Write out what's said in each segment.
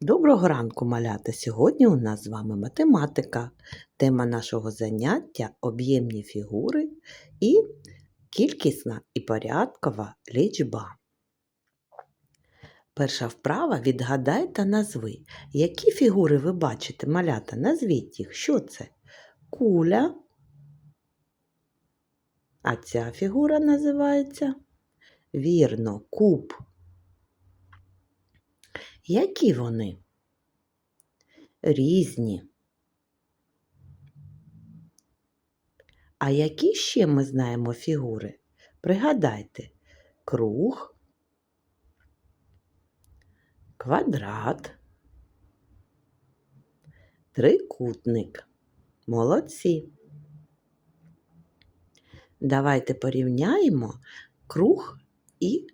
Доброго ранку, малята! Сьогодні у нас з вами математика. Тема нашого заняття об'ємні фігури і кількісна і порядкова лічба. Перша вправа відгадай та назви. Які фігури ви бачите, малята? Назвіть їх. Що це? Куля. А ця фігура називається вірно, куб. Які вони? Різні. А які ще ми знаємо фігури? Пригадайте, круг, квадрат, трикутник. Молодці. Давайте порівняємо круг і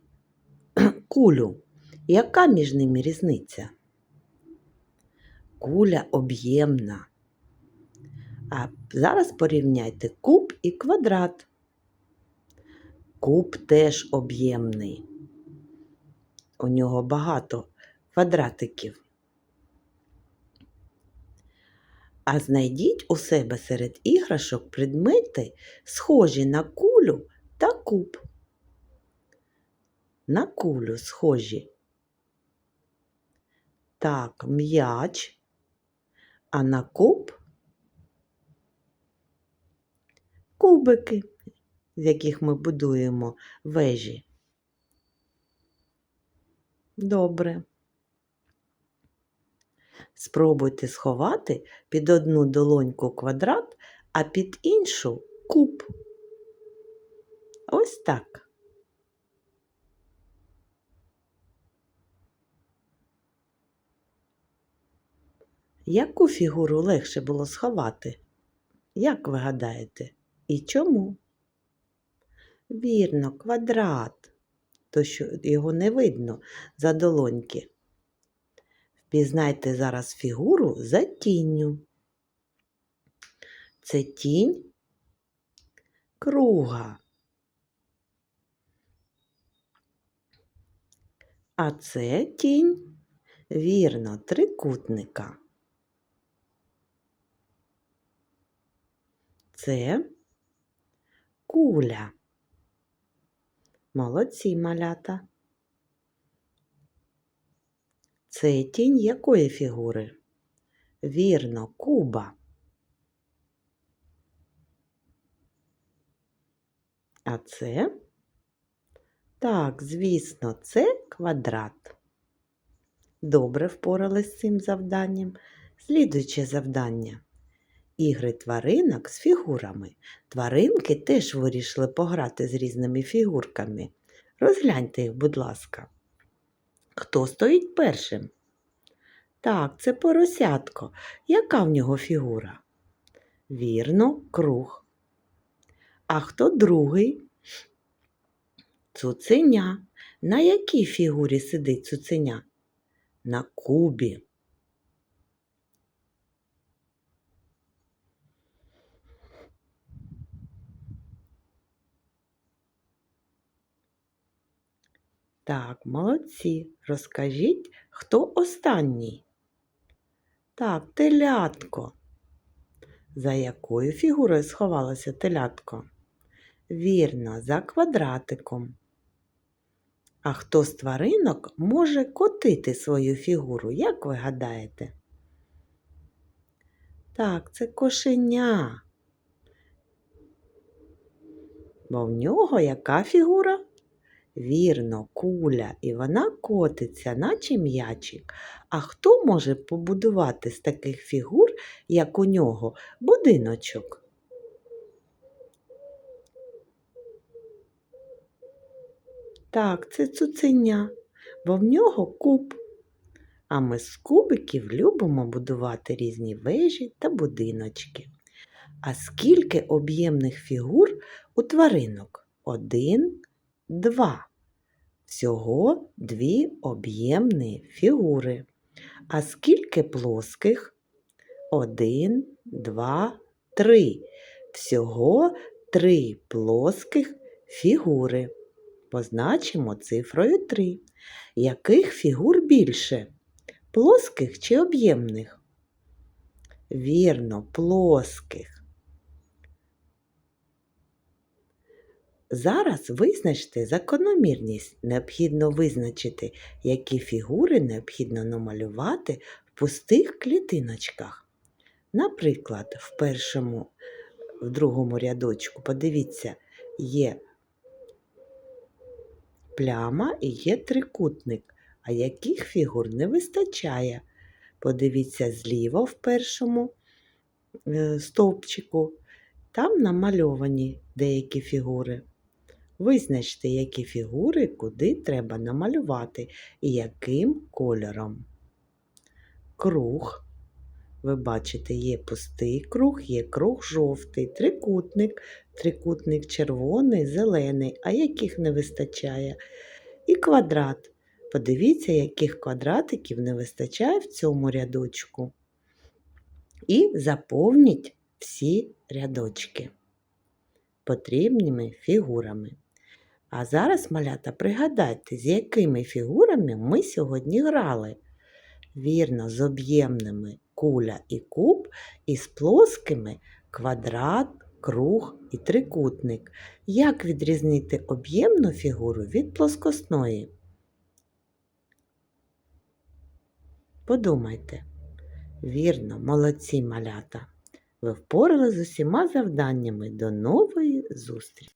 кулю. Яка між ними різниця? Куля об'ємна. А зараз порівняйте куб і квадрат. Куб теж об'ємний. У нього багато квадратиків. А знайдіть у себе серед іграшок предмети, схожі на кулю та куб. На кулю схожі. Так, м'яч, а на куб кубики, з яких ми будуємо вежі. Добре. Спробуйте сховати під одну долоньку квадрат, а під іншу куб. Ось так. Яку фігуру легше було сховати? Як ви гадаєте? І чому? Вірно, квадрат, то що його не видно за долоньки. Впізнайте зараз фігуру за тінню. Це тінь круга. А це тінь, вірно, трикутника. Це куля. Молодці малята. Це тінь якої фігури? Вірно, куба. А це? Так, звісно, це квадрат. Добре впорались з цим завданням. Слідуюче завдання. Ігри тваринок з фігурами. Тваринки теж вирішили пограти з різними фігурками. Розгляньте їх, будь ласка. Хто стоїть першим? Так, це поросятко. Яка в нього фігура? Вірно, круг. А хто другий? Цуценя. На якій фігурі сидить цуценя? На кубі. Так, молодці. Розкажіть, хто останній? Так, телятко. За якою фігурою сховалося телятко? Вірно, за квадратиком. А хто з тваринок може котити свою фігуру, як ви гадаєте? Так, це кошеня. Бо в нього яка фігура? Вірно, куля, і вона котиться, наче м'ячик. А хто може побудувати з таких фігур, як у нього, будиночок? Так, це цуценя, бо в нього куб. А ми з кубиків любимо будувати різні вежі та будиночки. А скільки об'ємних фігур у тваринок? Один, два. Всього дві об'ємні фігури. А скільки плоских? Один, два, три. Всього три плоских фігури. Позначимо цифрою 3. Яких фігур більше? Плоских чи об'ємних? Вірно, плоских. Зараз визначте закономірність. Необхідно визначити, які фігури необхідно намалювати в пустих клітиночках. Наприклад, в першому, в другому рядочку, подивіться, є пляма і є трикутник. А яких фігур не вистачає? Подивіться зліва в першому е, стовпчику. Там намальовані деякі фігури. Визначте, які фігури куди треба намалювати і яким кольором. Круг. Ви бачите, є пустий круг, є круг жовтий, трикутник, трикутник червоний, зелений, а яких не вистачає. І квадрат. Подивіться, яких квадратиків не вистачає в цьому рядочку. І заповніть всі рядочки потрібними фігурами. А зараз, малята, пригадайте, з якими фігурами ми сьогодні грали. Вірно, з об'ємними куля і куб, і з плоскими квадрат, круг і трикутник. Як відрізнити об'ємну фігуру від плоскосної? Подумайте. Вірно, молодці малята. Ви впорали з усіма завданнями. До нової зустрічі!